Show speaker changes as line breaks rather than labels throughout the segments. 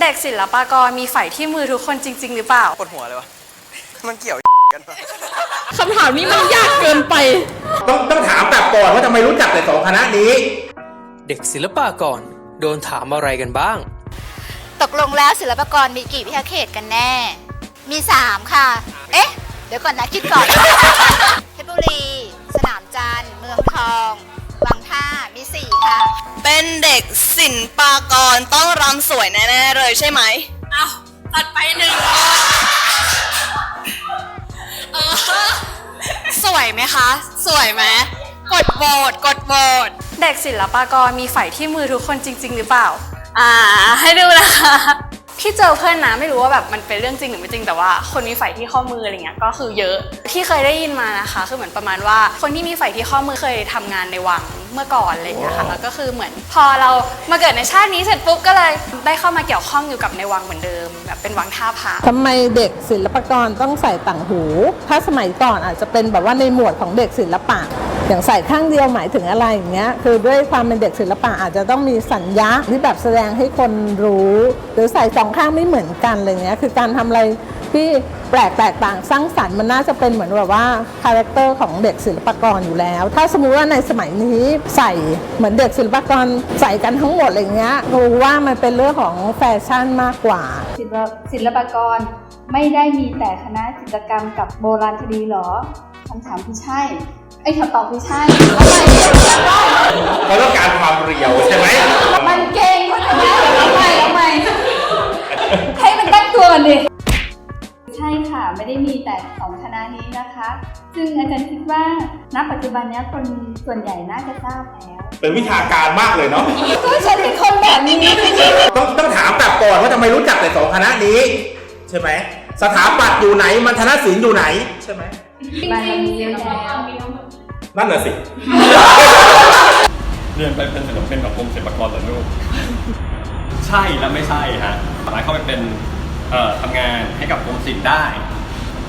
เด็กศิลปากรมีไฝที่มือทุกคนจริง ๆ หรือเปล่า
ปวดหัวเลยวะ มันเกี่ยวกันปะ
คำถามนี้มันยากเกินไป
ต้องต้องถามกลับก่อนว่าทำไมรู้จักแต่สองคณะนี้
เด็กศิลปากรโดนถามอะไรกันบ้าง
ตกลงแล้วศิลปากรมีกี่วิทยาเขตกันแน่ มี 3 ค่ะ เอ๊ะ เดี๋ยวก่อนนะคิดก่อน เพชรบุรี สนามจันทร์เมืองทอง วังท่า มี 4 ค่ะ
เป็นเด็ก ศิลปากรต้องรำสวยแน่ๆเลยใช่ไหม
เอาตัดไปหนึ่ง
สวยไหมคะ สวยไหมกดโหวตกดโหวต
เด็กศิลปากรมีไฝที่มือทุกคนจริง ๆ หรือเปล่า
อ่า ให้ดูนะคะ
ที่เจอเพื่อนนะไม่รู้ว่าแบบมันเป็นเรื่องจริงหรือไม่จริงแต่ว่าคนมีไฝที่ข้อมืออะไรเงี้ยก็คือเยอะที่เคยได้ยินมานะคะ คือเหมือนประมาณว่า คนที่มีไฝที่ข้อมือเคยทำงานในวังเมื่อก่อนอะไรเงี้ยค่ะแล้วก็คือเหมือนพอเรามาเกิดในชาตินี้เสร็จปุ๊บก็เลยได้เข้ามาเกี่ยวข้องอยู่กับในวังเหมือนเดิม แบบเป็นวังท่าพระ
ทำไมเด็กศิลปกรต้องใส่ต่างหู ถ้าสมัยก่อนอาจจะเป็นแบบว่าในหมวดของเด็กศิลปะ อย่างใส่ข้างเดียวหมายถึงอะไรอย่างเงี้ยคือด้วยความเป็นเด็กศิลปะอาจจะต้องมีสัญญาที่แบบแสดงให้คนรู้ หรือใส่สองข้างไม่เหมือนกันอะไรเงี้ยคือการทำอะไรที่แปลกแตกต่างสร้างสรรค์มันน่าจะเป็นเหมือนแบบว่าคาแรคเตอร์ของเด็กศิลปกรอยู่แล้ว ถ้าสมมุติว่าในสมัยนี้ใส่เหมือนเด็กศิลปกรใส่กันทั้งหมดอะไรเงี้ยรู้ว่ามันเป็นเรื่องของแฟชั่นมากกว่า
ศิลปศิลปกรไม่ได้มีแต่คณะจิตรกรรมกับโบราณคดีหรอำถามคือใช่ ไอ้คำตอบคือใช่ทำไมทำไม
เขาต้องการความเรียวใช่ไหม
มันเก่งมันทำไมทำไมทำไมให้มันตั้งตัวกันดิใช่ค่ะ ไม่ได้มีแต่สองคณะนี้นะคะ ซึ่งอาจารย์คิดว่าณปัจจุบันเนี้ยคนส่วนใหญ่น่าจะทราบแล้ว
เป็นวิชาการมากเลยเนาะ
ก็ฉันเป็นคนแบบนี้
ต้องต้องถามกลับก่อนว่าทำไมรู้จักแต่สองคณะนี้ ใช่ไหมสถาปัตย์อยู่ไหนมันธนศิลป์อยู่ไหน ใช่ไหม
มันมีเยอะแล้ว
นั่นน่ะสิ
เรียนไปเป็นศิลปินกับกรมศิลปากรเหรอลูก ใช่และไม่ใช่ฮะสามารถเข้าไปเป็นเอ่อทำงานให้กับกรมศิลป์ได้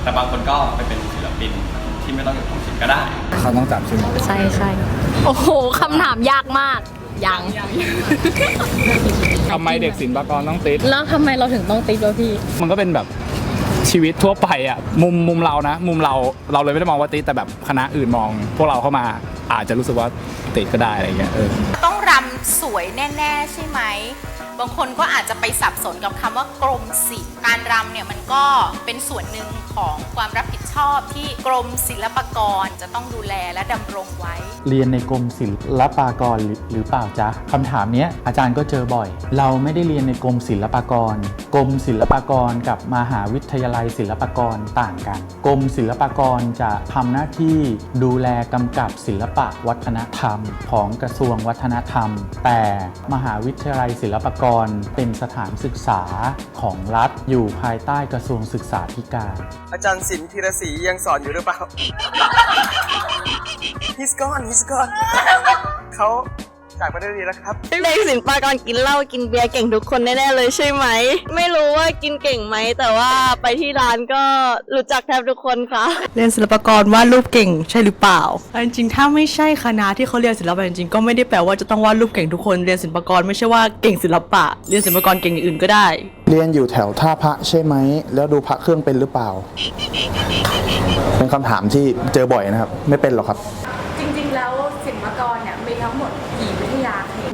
แต่บางคนก็ไปเป็นศิลปินที่ไม่ต้องอยู่กรมศิลป์ก็ได้
เขาต้องจับใช่ไหม
ใช่ใช่โอ้โหคำถามยากมาก ยัง
ทำไมเด็กศิลปากรต้องติด
แล้วทำไมเราถึงต้องติดวะพี่
มันก็เป็นแบบ ชีวิตทั่วไปอะมุมมุมเรานะ มุมเราเราเลยไม่ได้มองว่าติดแต่แบบคณะอื่นมอง พวกเราเข้ามาอาจจะรู้สึกว่าติดก็ได้อะไรเงี้ยเออ
ต้องรำสวยแน่ๆ ใช่ไหม บางคนก็อาจจะไปสับสนกับคำว่ากรมศิลป์การรำเนี่ยมันก็เป็นส่วนหนึ่งของความรับผิด อบที่กรมศิลปากรจะต้องดูแลและดำรงไว้
เรียนในกรมศิลปากรหรือหรือเปล่าจ๊ะคำถามเนี้ยอาจารย์ก็เจอบ่อย เราไม่ได้เรียนในกรมศิลปากร กรมศิลปากรกับมหาวิทยาลัยศิลปากรต่างกัน กรมศิลปากรจะทำหน้าที่ดูแลกำกับศิลปะวัฒนธรรม ของกระทรวงวัฒนธรรม แต่มหาวิทยาลัยศิลปากรเป็นสถานศึกษาของรัฐอยู่ภายใต้กระทรวงศึกษาธิการ
อาจารย์ศิลป์ธีรศรียังสอนอยู่หรือเปล่า he's gone he's gone เขา จากประเทศนี้แล้วครับ
เด็กศิลปากรกินเหล้ากินเบียร์เก่งทุกคนแน่ๆเลยใช่ไหม ไม่รู้ว่ากินเก่งไหม แต่ว่าไปที่ร้านก็รู้จักแทบทุกคนค่ะ
เรียนศิลปากรวาดรูปเก่งใช่หรือเปล่าจริงๆถ้าไม่ใช่คณะที่เขาเรียนศิลปะจริงๆก็ไม่ได้แปลว่าจะต้องวาดรูปเก่งทุกคนเรียนศิลปากรไม่ใช่ว่าเก่งศิลปะ เรียนศิลปากรเก่งอย่างอื่นก็ได้
เรียนอยู่แถวท่าพระใช่ไหม แล้วดูพระเครื่องเป็นหรือเปล่า เป็นคำถามที่เจอบ่อยนะครับ ไม่เป็นหรอกครับ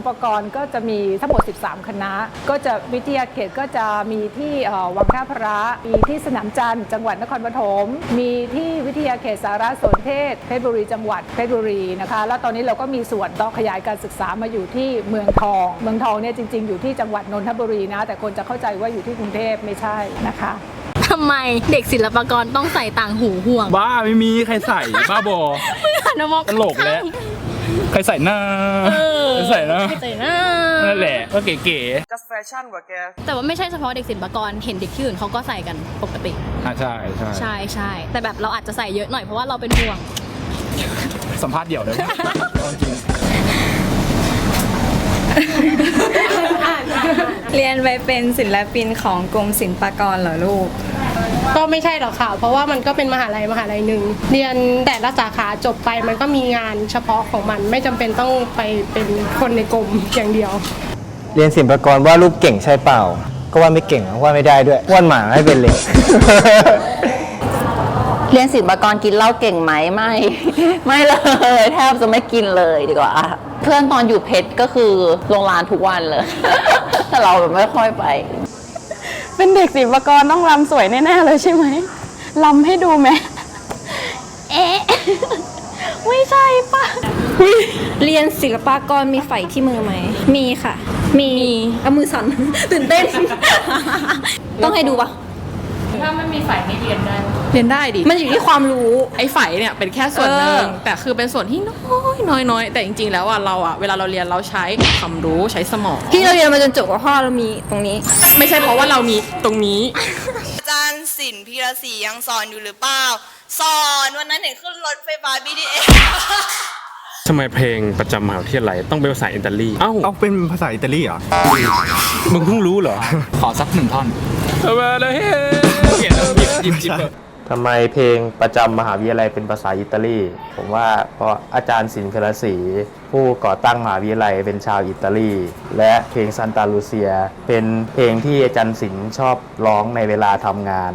ปกรณ์ก็จะมีทั้งหมด 13 คณะ ก็จะวิทยาเขตก็จะมีที่เอ่อวังท่าพระ มีที่สนามจันทร์จังหวัดนครปฐม มีที่วิทยาเขตสารสนเทศเพชรบุรีจังหวัดเพชรบุรีนะคะ แล้วตอนนี้เราก็มีส่วนต่อขยายการศึกษามาอยู่ที่เมืองทอง เมืองทองเนี่ยจริง ๆ อยู่ที่จังหวัดนนทบุรีนะ แต่คนจะเข้าใจว่าอยู่ที่กรุงเทพไม่ใช่นะคะ
ทำไมเด็กศิลปากรต้องใส่ต่างหูห่วง
บ้าไม่มีใครใส่ บ้าบอ
หันมามอง
ตลกแล้ว ใครใส่หน้า
เออ
ใครใส่หน้า
ใส่หน้า
นั่นแหละก็เก๋
just fashion ว่ะแก
แต่ว่าไม่ใช่เฉพาะเด็กศิลปากรเห็นเด็กที่อื่นเขาก็ใส่กันปกติ
ๆอะใช่ใช่
ใช่ใช่แต่แบบเราอาจจะใส่เยอะหน่อยเพราะว่าเราเป็นห่วง
สัมภาษณ์เดี่ยวเลยเอาจริง
เรียนไปเป็นศิลปินของกรมศิลปากรเหรอลูก
ก็ไม่ใช่หรอกค่ะ เพราะว่ามันก็เป็นมหาลัยมหาลัยหนึ่งเรียนแต่ละสาขาจบไปมันก็มีงานเฉพาะของมันไม่จำเป็นต้องไปเป็นคนในกรมอย่างเดียว
เรียนศิลปากรว่ารูปเก่งใช่เปล่า
ก็ว่าไม่เก่งว่าไม่ได้ด้วยว่านหมาไม่เป็นเลย
เรียนศิลปากรกินเหล้าเก่งไหมไม่ ไม่เลย แทบจะไม่กินเลยดีกว่าเพื่อนตอนอยู่เพชรก็คือลงร้านทุกวันเลย แต่เราแบบไม่ค่อยไป
เป็นเด็กศิลปากรต้องรำสวยแน่ๆเลยใช่ไหมรำให้ดูไหมเอ๊ะ ไม่ใช่ปะ
เรียนศิลปากรมีไฝที่มือไหม มีค่ะ มีเอามือสั่น ตื่นเต้น ต้องให้ดูปะ
ถ้าไม่มีฝ่ายไม่เรียนได้
เรียนได้ดิ มันอยู่ที่ความรู้
ไอ้ฝ่ายเนี่ยเป็นแค่ส่วนหนึ่ง
เออ
แต่คือเป็นส่วนที่น้อยน้อยน้อยแต่จริงๆ แล้วอะเราอะเวลาเราเรียนเราใช้ความรู้ใช้สมอง
ที่เราเรียนมาจนจบกับพ่อเรามีตรงนี้
ไม่ใช่เพราะว่าเรามีตรงนี้
อาจารย์สินพีระศรียังสอนอยู่หรือเปล่า สอนวันนั้นเห็นขึ้นรถไฟฟ้า BTS
ทำไมเพลงประจำมหาวิทยาลัยต้องเป็นภาษาอิตาลี เอ้า
เอาเป็นภาษาอิตาลีเหรอ
มึงเพิ่งรู้เหรอ
ขอสักหนึ่งท่อน
ทำไมเพลงประจำมหาวิทยาลัยเป็นภาษาอิตาลี ผมว่าเพราะอาจารย์สินเพลศรีผู้ก่อตั้งมหาวิทยาลัยเป็นชาวอิตาลี และเพลงซันตาลูเซีย เป็นเพลงที่อาจารย์สินชอบร้องในเวลาทำงาน